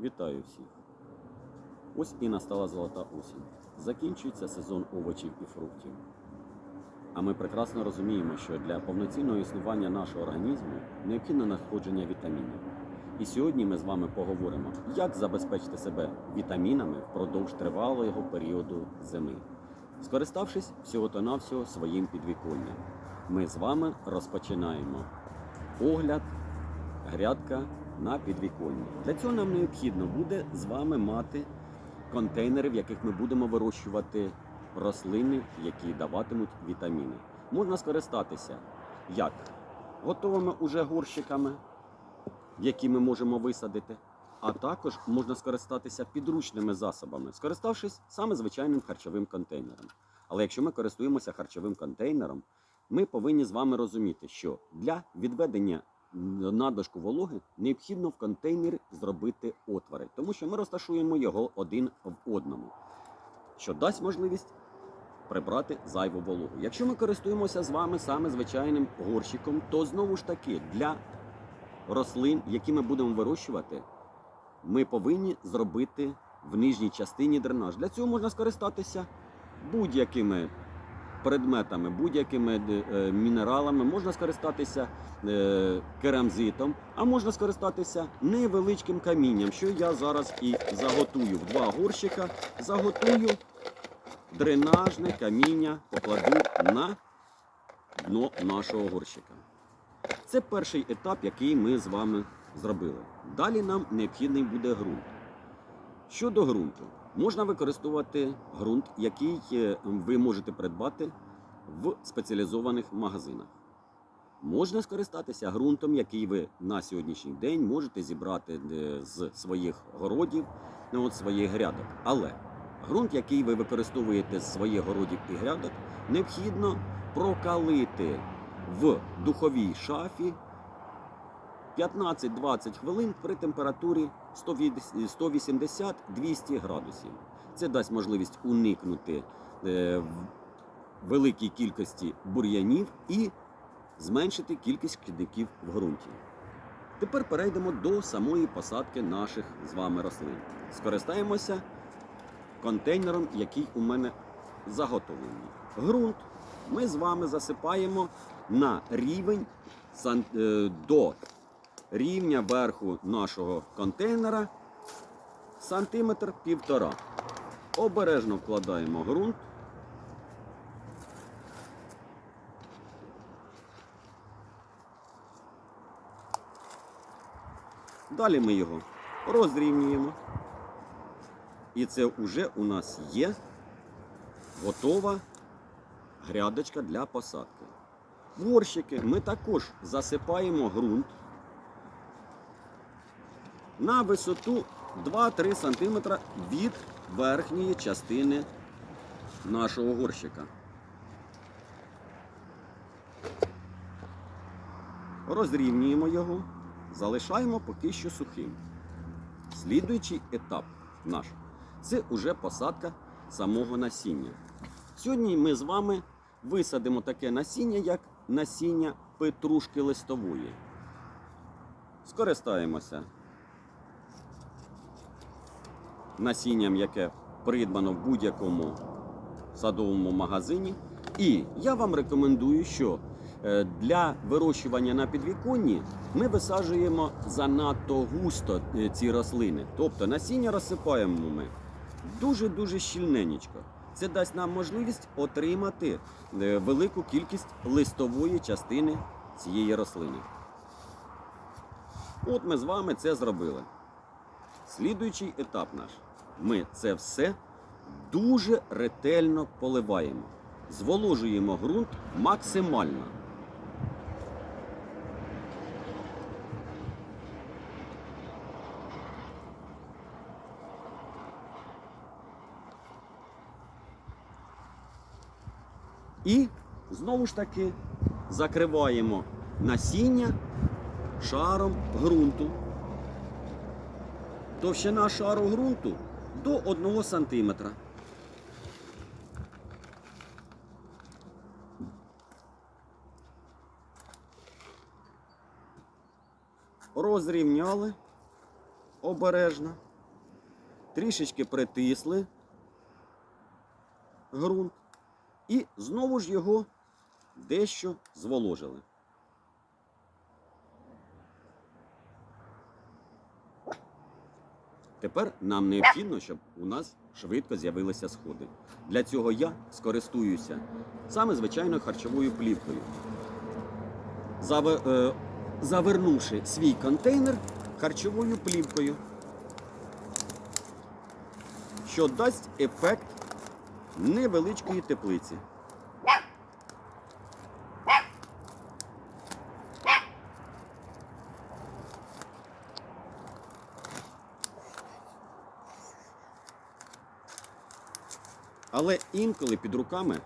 Вітаю всіх! Ось і настала золота осінь. Закінчується сезон овочів і фруктів. А ми прекрасно розуміємо, що для повноцінного існування нашого організму необхідне надходження вітамінів. І сьогодні ми з вами поговоримо, як забезпечити себе вітамінами впродовж тривалого періоду зими, скориставшись всього-то-навсього своїм підвіконням. Ми з вами розпочинаємо огляд грядка на підвіконні. Для цього нам необхідно буде з вами мати контейнери, в яких ми будемо вирощувати рослини, які даватимуть вітаміни. Можна скористатися як готовими уже горщиками, які ми можемо висадити, а також можна скористатися підручними засобами, скориставшись саме звичайним харчовим контейнером. Але якщо ми користуємося харчовим контейнером, ми повинні з вами розуміти, що для відведення надлишку вологи необхідно в контейнері зробити отвори, тому що ми розташуємо його один в одному, що дасть можливість прибрати зайву вологу. Якщо ми користуємося з вами саме звичайним горщиком, то знову ж таки для рослин, які ми будемо вирощувати, ми повинні зробити в нижній частині дренаж. Для цього можна скористатися будь-якими предметами, будь-якими е, мінералами, можна скористатися е, керамзитом, а можна скористатися невеличким камінням, що я зараз і заготую в два горщика, заготую дренажне каміння, покладу на дно нашого горщика. Це перший етап, який ми з вами зробили. Далі нам необхідний буде ґрунт. Щодо ґрунту, можна використовувати ґрунт, який е, ви можете придбати в спеціалізованих магазинах. Можна скористатися ґрунтом, який ви на сьогоднішній день можете зібрати е, з своїх городів, ну, от своїх грядок. Але ґрунт, який ви використовуєте з своїх городів і грядок, необхідно прокалити в духовій шафі 15-20 хвилин при температурі 180-200 градусів. Це дасть можливість уникнути е, великій кількості бур'янів і зменшити кількість шкідників в ґрунті. Тепер перейдемо до самої посадки наших з вами рослин. Скористаємося контейнером, який у мене заготовлений. Ґрунт ми з вами засипаємо на рівень е, до рівня верху нашого контейнера сантиметр півтора. Обережно вкладаємо ґрунт. Далі ми його розрівнюємо. І це вже у нас є готова грядочка для посадки. Горщики ми також засипаємо ґрунт на висоту 2-3 см від верхньої частини нашого горщика. Розрівнюємо його, залишаємо поки що сухим. Слідуючий етап наш це уже посадка самого насіння. Сьогодні ми з вами висадимо таке насіння, як насіння петрушки листової. Скористаємося насінням, яке придбано в будь-якому садовому магазині. І я вам рекомендую, що е, для вирощування на підвіконні ми висаджуємо занадто густо е, ці рослини. Тобто насіння розсипаємо ми дуже-дуже щільненечко. Це дасть нам можливість отримати е, велику кількість листової частини цієї рослини. От ми з вами це зробили. Слідуючий етап наш. Ми це все дуже ретельно поливаємо. Зволожуємо ґрунт максимально. І знову ж таки закриваємо насіння шаром ґрунту. Товщина шару ґрунту до 1 см. Розрівняли обережно. трішечки притисли ґрунт і знову ж його дещо зволожили. Тепер нам необхідно, щоб у нас швидко з'явилися сходи. Для цього я скористуюся саме звичайною харчовою плівкою. Е, Завернувши свій контейнер харчовою плівкою, що дасть ефект невеличкої теплиці. Але інколи під руками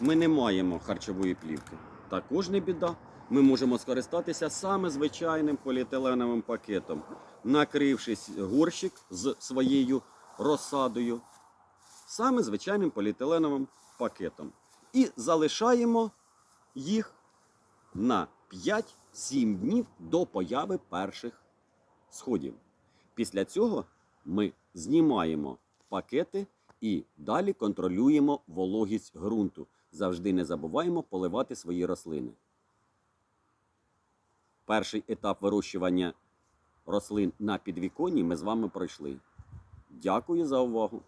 ми не маємо харчової плівки. Також не біда. Ми можемо скористатися саме звичайним поліетиленовим пакетом, накрившись горщик з своєю розсадою, саме звичайним поліетиленовим пакетом. І залишаємо їх на 5-7 днів до появи перших сходів. Після цього ми знімаємо пакети і далі контролюємо вологість ґрунту. Завжди не забуваємо поливати свої рослини. Перший етап вирощування рослин на підвіконні ми з вами пройшли. Дякую за увагу!